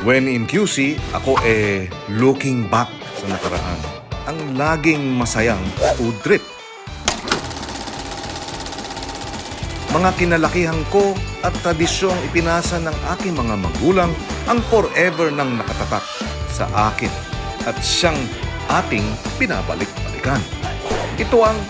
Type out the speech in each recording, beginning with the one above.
When in QC, ako eh looking back sa nakaraan. Ang laging masayang food trip. Mga kinalakihan ko at tradisyong ipinasa ng aking mga magulang ang forever nang nakatatak sa akin at siyang ating pinabalik-balikan. Ito ang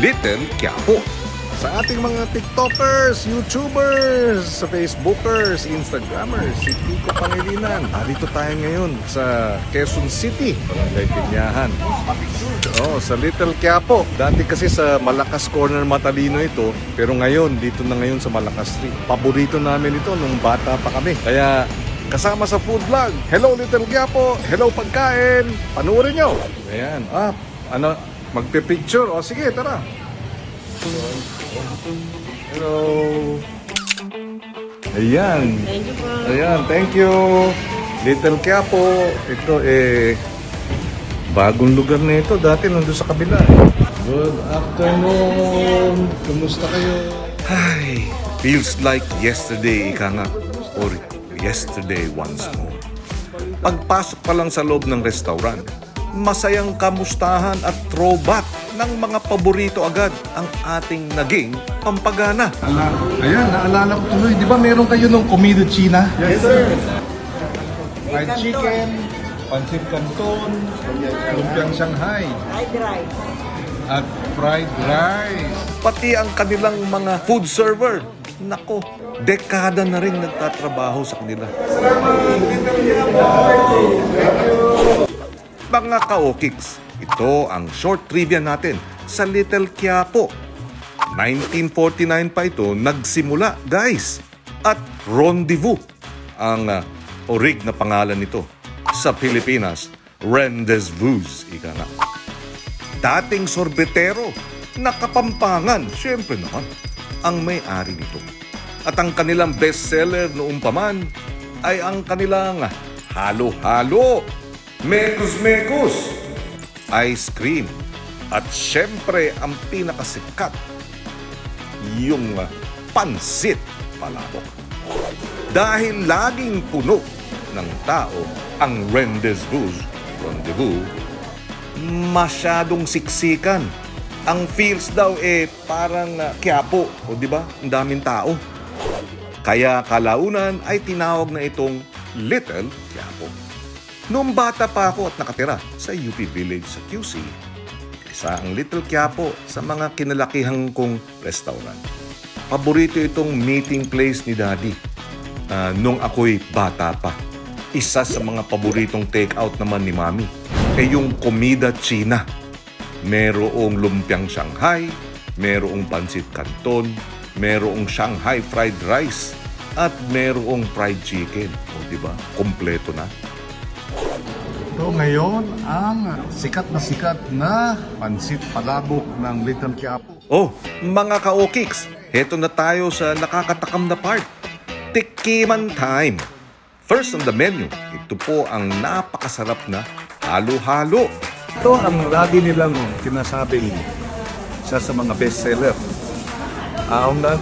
Little Quiapo. Sa ating mga TikTokers, YouTubers, sa Facebookers, Instagrammers, si Kiko Pangilinan. Dito tayo ngayon sa Quezon City, Barangay Pinyahan. Oh, sa Little Quiapo. Dati kasi sa Malakas Corner Matalino ito, pero ngayon, dito na ngayon sa Malakas Street. Paborito namin ito nung bata pa kami. Kaya kasama sa food vlog. Hello Little Quiapo, hello pagkain. Panuorin nyo. Ayan, ah, ano, magpe-picture. O sige, tara. Hello. Ayan. Thank you po. Ayan, thank you. Little Quiapo. Ito eh, bagong lugar na ito. Dati nandun sa kabila. eh. Good afternoon. Kumusta kayo? Ay, feels like yesterday, ika nga. Or yesterday once more. Pagpasok pa lang sa loob ng restaurant, masayang kamustahan at throwback ng mga paborito agad ang ating naging pampagana. Ala, ayan, naalala ko tuloy. Di ba meron kayo nung Comido China? Yes, sir. Fried chicken, pancit canton, lumpiang Shanghai, Fried rice. at fried rice. Pati ang kanilang mga food server. Nako, dekada na rin nagtatrabaho sa kanila. Mga ka-okiks, ito ang short trivia natin sa Little Quiapo. 1949 pa ito nagsimula, guys. At Rendezvous, ang uh, orig na pangalan nito. Sa Pilipinas, Rendezvous, ika nga dating sorbetero na kapampangan, syempre naman, ang may-ari nito. At ang kanilang bestseller noong paman ay ang kanilang halo-halo, mekus-mekus, ice cream, at syempre ang pinakasikat, yung pansit palabok. Dahil laging puno ng tao ang rendezvous, rendezvous, masyadong siksikan. Ang feels daw eh parang uh, Quiapo, o di ba? Ang daming tao. Kaya kalaunan ay tinawag na itong Little Quiapo. Noong bata pa ako at nakatira sa UP Village sa QC, isa ang Little Quiapo sa mga kinalakihan kong restaurant. Paborito itong meeting place ni Daddy ah, nung ako'y bata pa. Isa sa mga paboritong take-out naman ni Mami ay yung Comida China. Merong lumpiang Shanghai, merong pansit canton, merong Shanghai fried rice, at merong fried chicken. O, di ba? Kompleto na. Ito ngayon ang sikat na sikat na pansit palabok ng Little Quiapo. Oh, mga ka-okiks, heto na tayo sa nakakatakam na part. Tikiman time! First on the menu, ito po ang napakasarap na halo-halo. Ito ang lagi nilang sinasabing isa sa mga bestseller. Aong na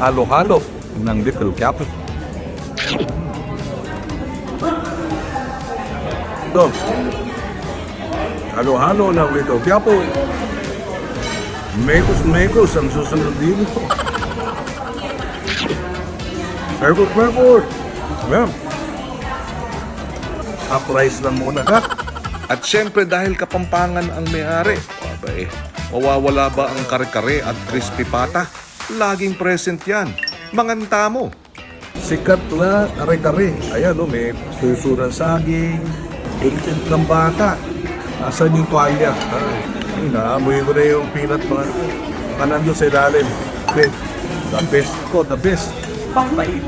halo-halo ng Little Quiapo. Ito, halo-halo ng Little Quiapo. Mekos-mekos ang susunod dito. Mekos, mekos. Ayan. Half rice lang muna ha. At syempre dahil kapampangan ang may-ari, aba eh, mawawala ba ang kare-kare at crispy pata? Laging present yan. Manganta mo. Sikat na kare-kare. Ayan o, may suso ng saging, instant ng bata. Asan yung tuwalya? Ay, ko na yung peanut mga kanan doon sa ilalim. Best. The best ko, the best. Pampay.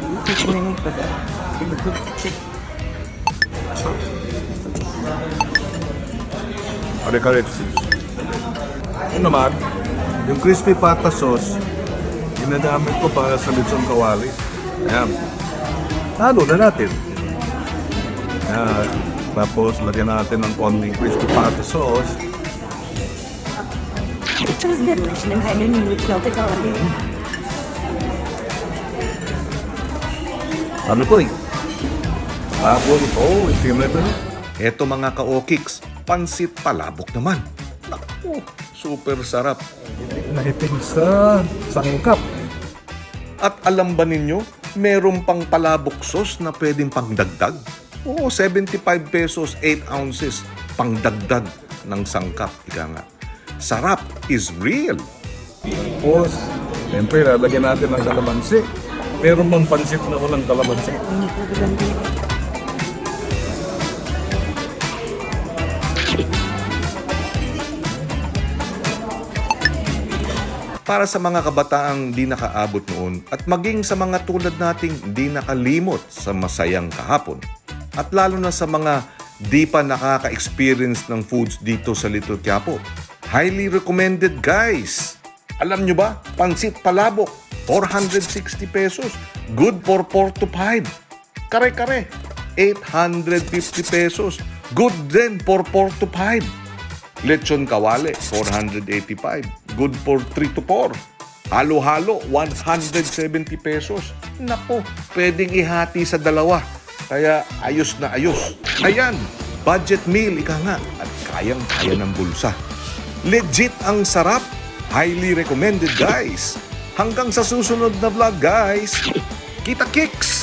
Kare-kare. Yun naman, yung crispy pata sauce, ginagamit ko para sa lechon kawali. Ayan. Halo na natin. Ayan. Tapos, lagyan natin ng konting crispy pata sauce. Çok delicious. I'm having a new chocolate already. Ano po eh? Tapos, oh, ito yung level. Mga ka-okiks, pansit palabok naman. Naku, super sarap. Naipin sa sangkap. At alam ba ninyo, meron pang palabok sauce na pwedeng pangdagdag? Oo, 75 pesos, 8 ounces, pangdagdag ng sangkap. Ika nga. Sarap is real. Tapos, siyempre, lalagyan natin ng kalamansi. Meron bang pansit na walang kalamansi? Para sa mga kabataang di nakaabot noon at maging sa mga tulad nating di nakalimot sa masayang kahapon. At lalo na sa mga di pa nakaka-experience ng foods dito sa Little Quiapo. Highly recommended guys! Alam nyo ba? Pansit palabok, 460 pesos. Good for 4 to 5. Kare-kare, 850 pesos. Good din for 4 to 5. Lechon kawale, 485. Good for 3 to 4. Halo-halo, 170 pesos. Nako, pwedeng ihati sa dalawa. Kaya ayos na ayos. Ayan, budget meal, ika nga. At kayang-kaya ng bulsa. Legit ang sarap. Highly recommended, guys. Hanggang sa susunod na vlog, guys. Kita kicks!